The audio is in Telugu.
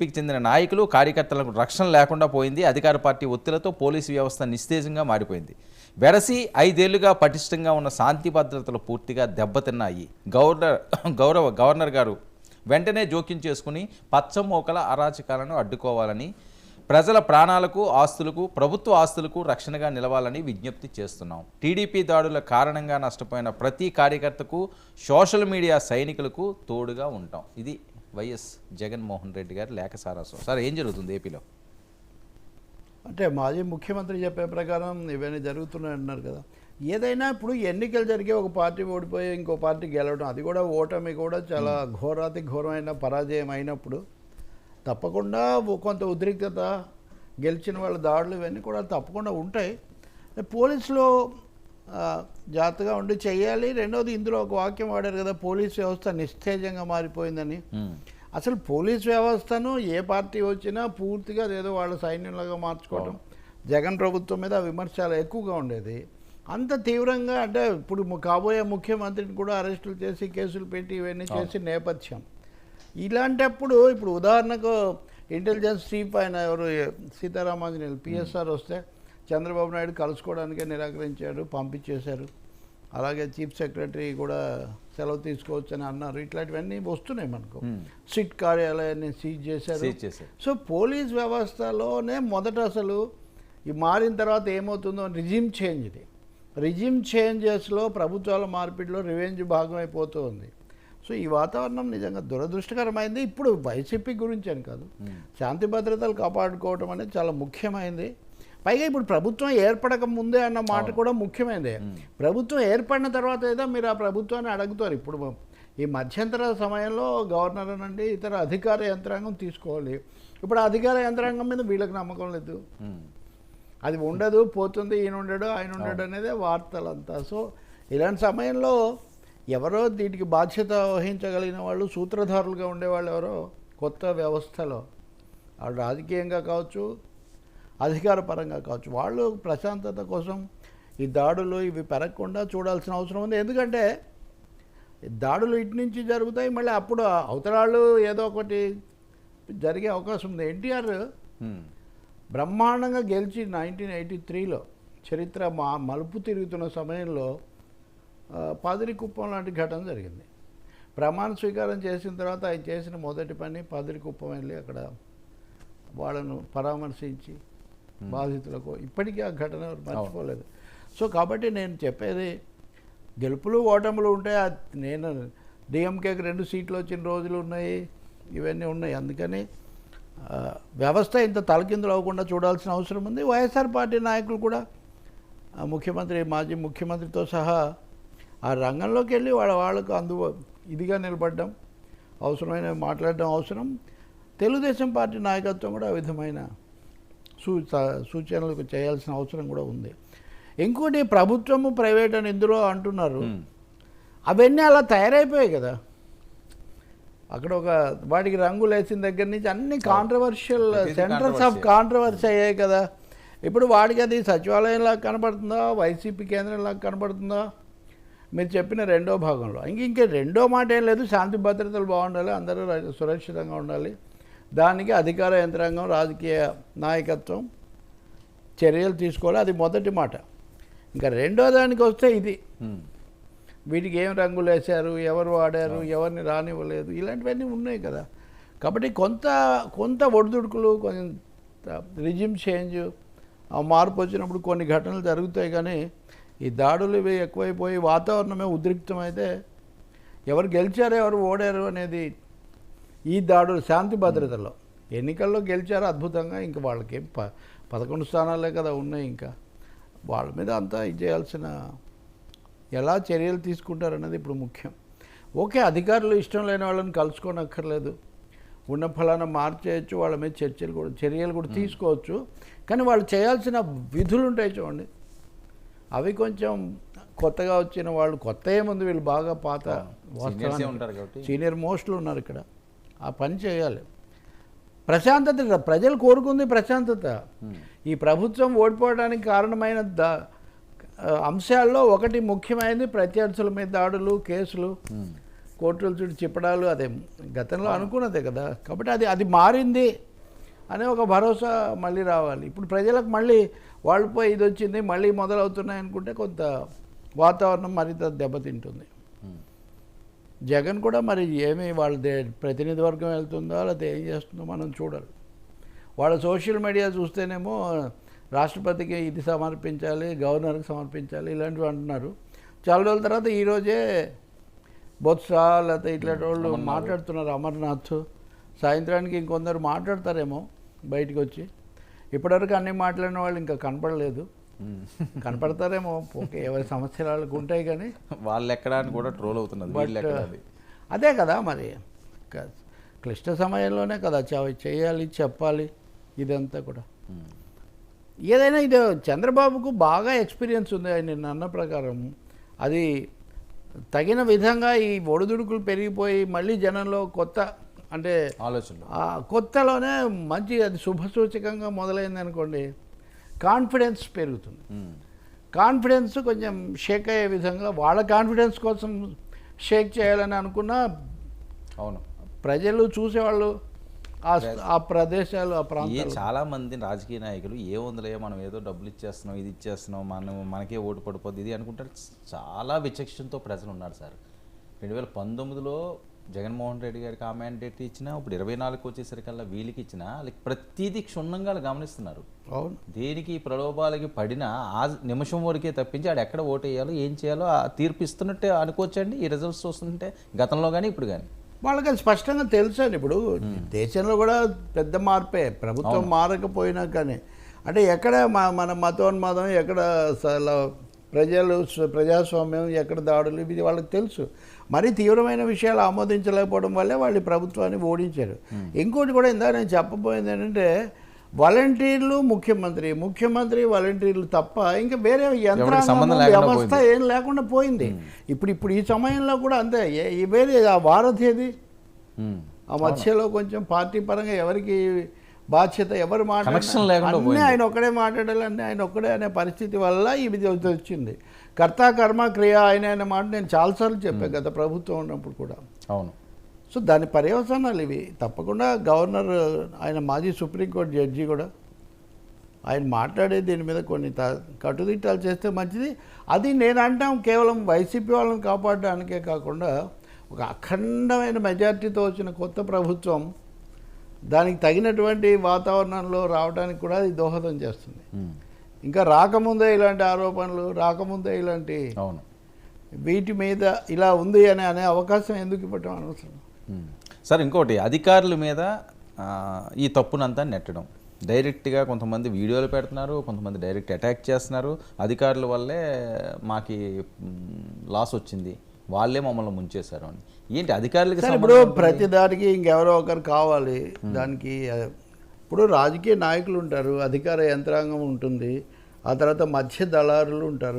టీడీపీకి చెందిన నాయకులు కార్యకర్తలకు రక్షణ లేకుండా పోయింది. అధికార పార్టీ ఒత్తిళ్ళతో పోలీసు వ్యవస్థ నిస్తేజంగా మారిపోయింది. వెరసి ఐదేళ్ళుగా పటిష్టంగా ఉన్న శాంతి భద్రతలు పూర్తిగా దెబ్బతిన్నాయి. గవర్నర్ గౌరవ గవర్నర్ గారు వెంటనే జోక్యం చేసుకుని పచ్చమోకల అరాచకాలను అడ్డుకోవాలని ప్రజల ప్రాణాలకు ఆస్తులకు ప్రభుత్వ ఆస్తులకు రక్షణగా నిలవాలని విజ్ఞప్తి చేస్తున్నాం. టీడీపీ దాడుల కారణంగా నష్టపోయిన ప్రతి కార్యకర్తకు సోషల్ మీడియా సైనికులకు తోడుగా ఉంటాం. ఇది వైఎస్ జగన్మోహన్ రెడ్డి గారి లేఖ సారాంశం. సార్ ఏం జరుగుతుంది ఏపీలో? అంటే మాజీ ముఖ్యమంత్రి చెప్పే ప్రకారం ఇవన్నీ జరుగుతున్నాయి అంటున్నారు కదా. ఏదైనా ఇప్పుడు ఎన్నికలు జరిగే ఒక పార్టీ ఓడిపోయి ఇంకో పార్టీ గెలవడం అది కూడా ఓటమి కూడా చాలా ఘోరాతి ఘోరమైన పరాజయం అయినప్పుడు తప్పకుండా కొంత ఉద్రిక్తత గెలిచిన వాళ్ళ దాడులు ఇవన్నీ కూడా తప్పకుండా ఉంటాయి. పోలీసులో జాగ్రత్తగా ఉండి చేయాలి. రెండోది ఇందులో ఒక వాక్యం వాడారు కదా పోలీస్ వ్యవస్థ నిస్తేజంగా మారిపోయిందని. అసలు పోలీస్ వ్యవస్థను ఏ పార్టీ వచ్చినా పూర్తిగా ఏదో వాళ్ళ సైన్యంలాగా మార్చుకోవడం జగన్ ప్రభుత్వం మీద విమర్శ చాలా ఎక్కువగా ఉండేది. అంత తీవ్రంగా అంటే ఇప్పుడు కాబోయే ముఖ్యమంత్రిని కూడా అరెస్టులు చేసి కేసులు పెట్టి ఇవన్నీ చేసి నేపథ్యం. ఇలాంటప్పుడు ఇప్పుడు ఉదాహరణకు ఇంటెలిజెన్స్ చీఫ్ ఆయన ఎవరు సీతారామాంజనేయులు పిఎస్ఆర్ వస్తే చంద్రబాబు నాయుడు కలుసుకోవడానికే నిరాకరించాడు పంపించేశారు. అలాగే చీఫ్ సెక్రటరీ కూడా సెలవు తీసుకోవచ్చని అన్నారు. ఇట్లాంటివన్నీ వస్తున్నాయి మనకు. సిట్ కార్యాలయాన్ని సీజ్ చేశారు. సో పోలీస్ వ్యవస్థలోనే మొదట అసలు ఈ మారిన తర్వాత ఏమవుతుందో రిజిమ్ చేంజ్ ఇది. రిజిమ్ చేంజెస్లో ప్రభుత్వాల మార్పిడిలో రివెంజ్ భాగం అయిపోతూ ఉంది సో ఈ వాతావరణం నిజంగా దురదృష్టకరమైంది. ఇప్పుడు వైసీపీ గురించి అని కాదు. శాంతి భద్రతలు కాపాడుకోవడం అనేది చాలా ముఖ్యమైనది పైగా ఇప్పుడు ప్రభుత్వం ఏర్పడక ముందే అన్న మాట కూడా ముఖ్యమైనదే. ప్రభుత్వం ఏర్పడిన తర్వాత ఏదో మీరు ఆ ప్రభుత్వాన్ని అడుగుతారు. ఇప్పుడు ఈ మధ్యంతర సమయంలో గవర్నర్ నుండి ఇతర అధికార యంత్రాంగం తీసుకోవాలి. ఇప్పుడు అధికార యంత్రాంగం మీద వీళ్ళకి నమ్మకం లేదు. అది ఉండదు పోతుంది ఈయన ఉండడు ఆయన ఉండడు అనేదే వార్తలంతా. సో ఇలాంటి సమయంలో ఎవరో దీనికి బాధ్యత వహించగలిగిన వాళ్ళు సూత్రధారులుగా ఉండేవాళ్ళు ఎవరో కొత్త వ్యవస్థలో. రాజకీయంగా కావచ్చు అధికార పరంగా కావచ్చు. వాళ్ళు ప్రశాంతత కోసం ఈ దాడులు ఇవి పెరగకుండా చూడాల్సిన అవసరం ఉంది. ఎందుకంటే దాడులు ఇటు నుంచి జరుగుతాయి మళ్ళీ అప్పుడు అవతరాళ్ళు ఏదో ఒకటి జరిగే అవకాశం ఉంది. ఎన్టీఆర్. బ్రహ్మాండంగా గెలిచి నైన్టీన్ ఎయిటీ త్రీలో చరిత్ర మా మలుపు తిరుగుతున్న సమయంలో ఆ, పాదిరికుప్పం లాంటి ఘటన జరిగింది. ప్రమాణ స్వీకారం చేసిన తర్వాత ఆయన చేసిన మొదటి పని పాదిరికుప్పం వెళ్ళి అక్కడ వాళ్ళను పరామర్శించి బాధితులకు ఇప్పటికీ ఆ ఘటన మర్చిపోలేదు. సో కాబట్టి నేను చెప్పేది గెలుపులు ఓటములు ఉంటాయి ఆ- నేను డిఎంకేకి రెండు సీట్లు వచ్చిన రోజులు ఉన్నాయి ఇవన్నీ ఉన్నాయి. అందుకని వ్యవస్థ ఇంత తలకిందులు అవ్వకుండా చూడాల్సిన అవసరం ఉంది. వైఎస్ఆర్ పార్టీ నాయకులు కూడా ముఖ్యమంత్రి మాజీ ముఖ్యమంత్రితో సహా ఆ రంగంలోకి వెళ్ళి వాళ్ళ వాళ్ళకు అందు ఇదిగా నిలబడడం అవసరమైన మాట్లాడడం అవసరం. తెలుగుదేశం పార్టీ నాయకత్వం కూడా ఆ విధమైన సూ స- సూచనలు చేయాల్సిన అవసరం కూడా ఉంది. ఇంకోటి ప్రభుత్వము ప్రైవేట్ అని ఇందులో అంటున్నారు. అవన్నీ అలా తయారైపోయాయి కదా. అక్కడ ఒక వాటికి రంగులు వేసిన దగ్గర నుంచి అన్ని కాంట్రవర్షియల్ సెంటర్స్ ఆఫ్. కాంట్రవర్సీ అయ్యాయి కదా. ఇప్పుడు వాడికి అది సచివాలయంలా కనపడుతుందా? వైసీపీ కేంద్రంలా కనపడుతుందా? మీరు చెప్పిన రెండో భాగంలో. ఇంక ఇంకే రెండో మాట ఏం లేదు. శాంతి భద్రతలు బాగుండాలి. అందరూ సురక్షితంగా ఉండాలి. దానికి అధికార యంత్రాంగం రాజకీయ నాయకత్వం చర్యలు తీసుకోవాలి. అది మొదటి మాట. ఇంకా రెండో దానికి వస్తే ఇది. వీటికి ఏం రంగులు వేశారు ఎవరు వాడారు ఎవరిని రానివ్వలేదు ఇలాంటివన్నీ ఉన్నాయి కదా. కాబట్టి కొంత కొంత ఒడిదుడుకులు కొంత రిజిమ్ చేంజ్ మార్పు వచ్చినప్పుడు కొన్ని ఘటనలు జరుగుతాయి కానీ ఈ దాడులు ఇవి ఎక్కువైపోయి వాతావరణమే ఉద్రిక్తమైతే ఎవరు గెలిచారు ఎవరు ఓడారు అనేది ఈ దాడులు శాంతి భద్రతలో. ఎన్నికల్లో గెలిచారు అద్భుతంగా ఇంకా వాళ్ళకి ప పదకొండు స్థానాలే కదా ఉన్నాయి ఇంకా. వాళ్ళ మీద అంతా ఇది చేయాల్సిన ఎలా చర్యలు తీసుకుంటారన్నది ఇప్పుడు ముఖ్యం. ఓకే అధికారులు ఇష్టం లేని వాళ్ళని కలుసుకోనక్కర్లేదు. ఉన్న ఫలానా మార్చేయచ్చు వాళ్ళ మీద చర్చలు కూడా చర్యలు కూడా తీసుకోవచ్చు. కానీ వాళ్ళు చేయాల్సిన విధులు ఉంటాయి చూడండి. అవి కొంచెం కొత్తగా వచ్చిన వాళ్ళు కొత్త ఏముంది వీళ్ళు బాగా పాత. సీనియర్ మోస్ట్లు ఉన్నారు ఇక్కడ. ఆ పని చేయాలి. ప్రశాంతత ప్రజలు కోరుకుంది ప్రశాంతత. ఈ ప్రభుత్వం ఓడిపోవడానికి కారణమైన అంశాల్లో ఒకటి ముఖ్యమైనది ప్రత్యర్థుల మీద దాడులు కేసులు. కోర్టుల చుట్టూ చిప్పడాలు అదే గతంలో అనుకున్నదే కదా. కాబట్టి అది అది మారింది అనే ఒక భరోసా మళ్ళీ రావాలి. ఇప్పుడు ప్రజలకు మళ్ళీ వాళ్ళు పోయి ఇది వచ్చింది మళ్ళీ మొదలవుతున్నాయి అనుకుంటే కొంత వాతావరణం మరింత దెబ్బతింటుంది. జగన్ కూడా మరి ఏమి వాళ్ళ దే- ప్రతినిధి వర్గం వెళ్తుందో లేకపోతే ఏం చేస్తుందో మనం చూడాలి. వాళ్ళ సోషల్ మీడియా చూస్తేనేమో రాష్ట్రపతికి ఇది సమర్పించాలి గవర్నర్కి సమర్పించాలి ఇలాంటివి అంటున్నారు. చాలా రోజుల తర్వాత ఈరోజే బొత్స లేకపోతే ఇట్లాంటి వాళ్ళు మాట్లాడుతున్నారు అమర్నాథ్. సాయంత్రానికి ఇంకొందరు మాట్లాడతారేమో బయటికి వచ్చి. ఇప్పటివరకు అన్ని మాట్లాడిన వాళ్ళు ఇంకా కనపడలేదు. కనపడతారేమో ఓకే ఎవరి సమస్యలు వాళ్ళకు ఉంటాయి కానీ. వాళ్ళు ఎక్కడ అని కూడా ట్రోల్ అవుతున్నది అది కదా మరి. క్లిష్ట సమయంలోనే కదా చేయాలి చెప్పాలి ఇదంతా కూడా. ఉమ్. ఏదైనా ఇది చంద్రబాబుకు బాగా ఎక్స్పీరియన్స్ ఉంది ఆయన నిన్న అన్న ప్రకారం. అది తగిన విధంగా ఈ ఒడిదుడుకులు పెరిగిపోయి మళ్ళీ జనంలో కొత్త అంటే ఆలోచనలు. ఆ కొత్తలోనే మంచి అది శుభసూచకంగా మొదలైంది అనుకోండి కాన్ఫిడెన్స్ పెరుగుతుంది. కాన్ఫిడెన్స్ కొంచెం షేక్ అయ్యే విధంగా వాళ్ళ కాన్ఫిడెన్స్ కోసం షేక్ చేయాలని అనుకున్నా అవును. ప్రజలు చూసేవాళ్ళు ఆ ఆ ప్రదేశాలు ఆ ఏ ప్రాంతాలు చాలా మంది రాజకీయ నాయకులు ఏముందిలే మనం ఏదో డబ్బులు ఇచ్చేస్తున్నాం ఇది ఇచ్చేస్తున్నాం మనం మనకే ఓటు పడిపోద్ది ఇది అనుకుంటారు. చాలా విచక్షణతో ప్రజలు ఉన్నారు సార్. రెండు వేల పంతొమ్మిదిలో జగన్మోహన్ రెడ్డి గారికి ఆ మ్యాండేట్ ఇచ్చినా ఇప్పుడు ఇరవై నాలుగుకి వచ్చేసరికల్లా వీళ్ళకి ఇచ్చిన వాళ్ళకి ప్రతిదీ క్షుణ్ణంగా గమనిస్తున్నారు. అవును. దేనికి ప్రలోభాలకి పడినా ఆ నిమిషం వరకే తప్పించి ఆడు ఎక్కడ ఓటు వేయాలో ఏం చేయాలో ఆ తీర్పు ఇస్తున్నట్టే అనుకోవచ్చండి. ఈ రిజల్ట్స్ చూస్తుంటే గతంలో కానీ ఇప్పుడు కానీ వాళ్ళకి అది స్పష్టంగా తెలుసు అండి ఇప్పుడు దేశంలో కూడా పెద్ద మార్పే. ప్రభుత్వం మారకపోయినా కానీ అంటే ఎక్కడ మా- మన మతోన్మాదం ఎక్కడ ప్రజలు స్వ- ప్రజాస్వామ్యం ఎక్కడ దాడులు ఇది వాళ్ళకి తెలుసు. మరీ తీవ్రమైన విషయాలు ఆమోదించలేకపోవడం వల్లే వాళ్ళు ప్రభుత్వాన్ని ఓడించారు. ఇంకోటి కూడా ఇందా నేను చెప్పబోయింది ఏంటంటే వాలంటీర్లు ముఖ్యమంత్రి ముఖ్యమంత్రి వాలంటీర్లు తప్ప ఇంకా వేరే యంత్రాంగం వ్యవస్థ ఏం లేకుండా పోయింది. ఇప్పుడు ఇప్పుడు ఈ సమయంలో కూడా అంతే. వేరే ఆ భారత్ ఏది? ఉమ్. ఆ మధ్యలో కొంచెం పార్టీ పరంగా ఎవరికి బాధ్యత ఎవరు పోయింది. ఆయన ఒక్కడే మాట్లాడాలి అన్నీ ఆయన ఒక్కడే అనే పరిస్థితి వల్ల ఇది వచ్చింది. కర్త కర్మ క్రియ ఆయన అనే మాట నేను చాలాసార్లు చెప్పాను గత ప్రభుత్వం ఉన్నప్పుడు కూడా. అవును. సో దాని పర్యవసానాలు ఇవి. తప్పకుండా గవర్నర్ ఆయన మాజీ సుప్రీంకోర్టు జడ్జి కూడా ఆయన మాట్లాడే దీని మీద కొన్ని త- కట్టుదిట్టాలు చేస్తే మంచిది. అది నేను అంటాం కేవలం వైసీపీ వాళ్ళని కాపాడడానికే కాకుండా ఒక అఖండమైన మెజార్టీతో వచ్చిన కొత్త ప్రభుత్వం దానికి తగినటువంటి వాతావరణంలో రావడానికి కూడా ఇది దోహదం చేస్తుంది. ఇంకా రాకముందే ఇలాంటి ఆరోపణలు రాకముందే ఇలాంటి అవును. వీటి మీద ఇలా ఉంది అని అనే అవకాశం ఎందుకు ఇవ్వటం అనవసరం. సార్ ఇంకోటి అధికారుల మీద ఈ తప్పునంతా నెట్టడం. డైరెక్ట్గా కొంతమంది వీడియోలు పెడుతున్నారు కొంతమంది డైరెక్ట్ అటాక్ చేస్తున్నారు. అధికారుల వల్లే మాకి లాస్ వచ్చింది. వాళ్ళే మమ్మల్ని ముంచేశారు అని. ఏంటి అధికారులకి సరే ఇప్పుడు ప్రతి దానికి ఇంకెవరో ఒకరు కావాలి. దానికి ఇప్పుడు రాజకీయ నాయకులు ఉంటారు అధికార యంత్రాంగం ఉంటుంది ఆ తర్వాత మధ్య దళారులు ఉంటారు.